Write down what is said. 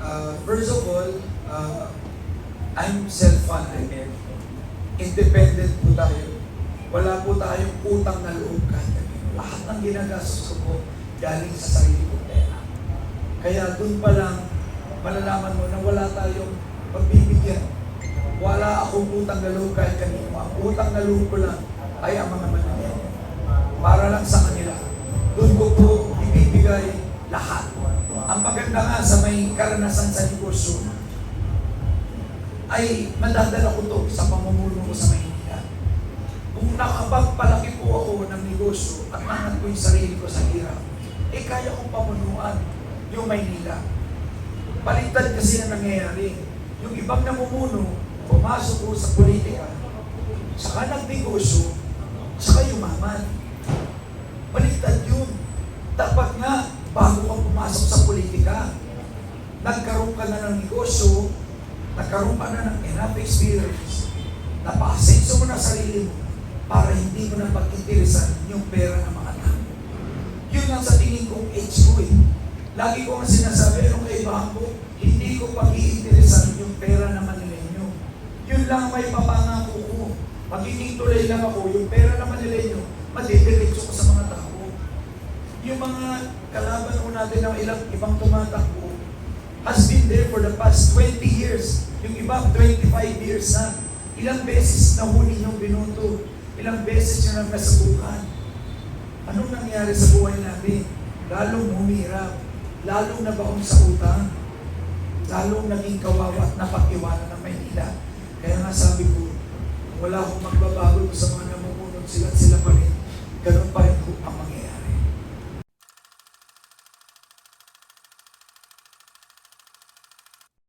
Uh, first of all, uh, I'm self-funded. Independent po tayo. Wala po tayong utang na loob kahit. Lahat ng ginagastos ko po galing sa sarili kong pera. Kaya dun pa lang, malalaman mo na wala tayong pagbibigyan. Wala akong utang na loob kahit kanino. Ang utang na loob ko lang ay ang mga karanasan sa negosyo, ay madadala ko to sa pamumuno ko sa Maynila. Kung nakapagpalaki po ako ng negosyo at nangat ko yung sarili ko sa hirap, eh kaya kong pamunuan yung Maynila. Baliktad kasi na nangyayari. Yung ibang namumuno, pumasok ko sa politika, saka nagnegosyo, saka yumaman. Baliktad yun. Dapat nga, bago ka pumasok sa politika, nagkaroon ka na ng negosyo, nagkaroon ka na ng enough experience, napaasenso mo na sarili mo para hindi mo na pag-interesan yung pera ng mga tao. Yun ang sa tingin kong age ko eh. Lagi ko nga sinasabi, anong kaibahan ko, hindi ko pag-iinteresan yung pera ng Manileño. Yun lang ang may papangako ko. Magiging tuloy lang ako, yung pera ng Manileño, madidiretso ko sa mga tao. Yung mga kalaban ko natin ng ilang ibang tumatakbo, has been there for the past 20 years. Yung iba, 25 years na. Ilang beses na huli yung binuto. Ilang beses yung nagnasabukan. Anong nangyari sa buhay natin? Lalong humirap. Lalong nabaon sa utang. Lalong naging kawawa at napakiwanan ng Maynila. Kaya nga sabi ko, wala akong magbabago sa mga namumunod sila at sila pa rin. Ganun pa rin